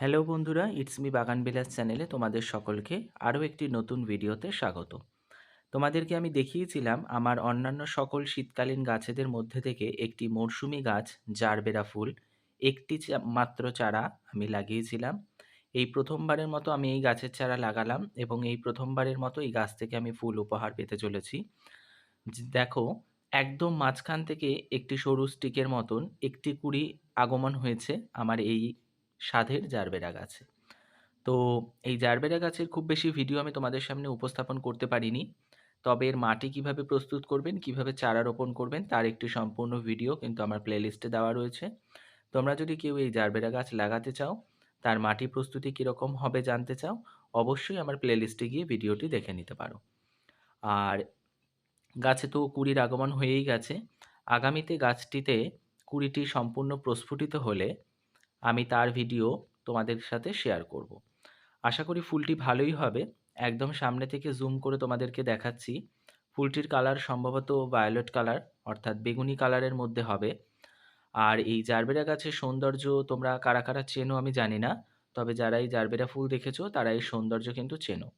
Hello বন্ধুরা it's me বাগান বিলাস চ্যানেলে তোমাদের সকলকে আরও একটি নতুন ভিডিওতে স্বাগত। তোমাদেরকে আমি দেখিয়েছিলাম আমার অন্যান্য সকল শীতকালীন গাছেদের মধ্যে থেকে একটি মরশুমি গাছ, জারবেরা ফুল। একটি মাত্র চারা আমি লাগিয়েছিলাম। এই প্রথমবারের মতো আমি এই গাছের চারা লাগালাম এবং এই প্রথমবারের মতো এই গাছ থেকে আমি ফুল উপহার পেতে চলেছি। দেখো, একদম মাঝখান থেকে একটি সরু স্টিকের মতন একটি কুড়ি আগমন হয়েছে আমার এই স্বাদের জারবেরা গাছে। তো এই জারবেরা গাছের খুব বেশি ভিডিও আমি তোমাদের সামনে উপস্থাপন করতে পারিনি। তবে এর মাটি কীভাবে প্রস্তুত করবেন, কীভাবে চারা রোপণ করবেন, তার একটি সম্পূর্ণ ভিডিও কিন্তু আমার প্লেলিস্টে দেওয়া রয়েছে। তোমরা যদি কেউ এই জারবেরা গাছ লাগাতে চাও, তার মাটি প্রস্তুতি কীরকম হবে জানতে চাও, অবশ্যই আমার প্লেলিস্টে গিয়ে ভিডিওটি দেখে নিতে পারো। আর গাছে তো কুড়ির আগমন হয়েই গেছে। আগামীতে গাছটিতে কুড়িটি সম্পূর্ণ প্রস্ফুটিত হলে আমি তার ভিডিও তোমাদের সাথে শেয়ার করব। আশা করি ফুলটি ভালোই হবে। একদম সামনে থেকে জুম করে তোমাদেরকে দেখাচ্ছি। ফুলটির কালার সম্ভবত ভায়োলেট কালার অর্থাৎ বেগুনি কালারের মধ্যে হবে। আর এই জারবেরা গাছের সৌন্দর্য তোমরা কারা কারা চেনো আমি জানি না, তবে যারা এই জারবেরা ফুল দেখেছ, তারা এই সৌন্দর্য কিন্তু চেনো।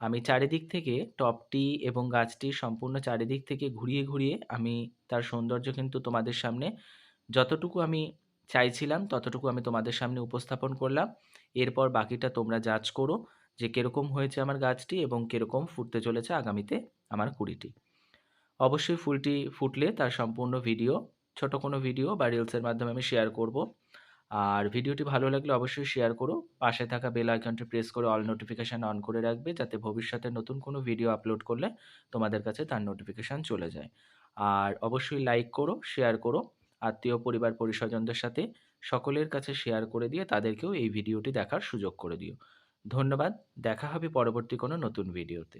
আমি চারিদিক থেকে টপটি এবং গাছটি সম্পূর্ণ চারিদিক থেকে ঘুরিয়ে ঘুরিয়ে আমি তার সৌন্দর্য কিন্তু তোমাদের সামনে যতটুকু আমি চাইছিলাম, ততটুকু আমি তোমাদের সামনে উপস্থাপন করলাম। এরপর বাকিটা তোমরা জাজ করো যে কীরকম হয়েছে আমার গাছটি এবং কীরকম ফুটতে চলেছে আগামীতে আমার কুড়িটি। অবশ্যই ফুলটি ফুটলে তার সম্পূর্ণ ভিডিও ছোট কোনো ভিডিও বা রিলসের মাধ্যমে আমি শেয়ার করব। আর ভিডিওটি ভালো লাগলে অবশ্যই শেয়ার করো। পাশে থাকা বেল আইকনটি প্রেস করে অল নোটিফিকেশান অন করে রাখবে যাতে ভবিষ্যতে নতুন কোনো ভিডিও আপলোড করলে তোমাদের কাছে তার নোটিফিকেশান চলে যায়। আর অবশ্যই লাইক করো শেয়ার করো। আত্মীয়, পরিবার, পরিস্বজনদের সাথে সকলের কাছে শেয়ার করে দিয়ে তাদেরকেও এই ভিডিওটি দেখার সুযোগ করে দিও। ধন্যবাদ, দেখা হবে পরবর্তী কোনো নতুন ভিডিওতে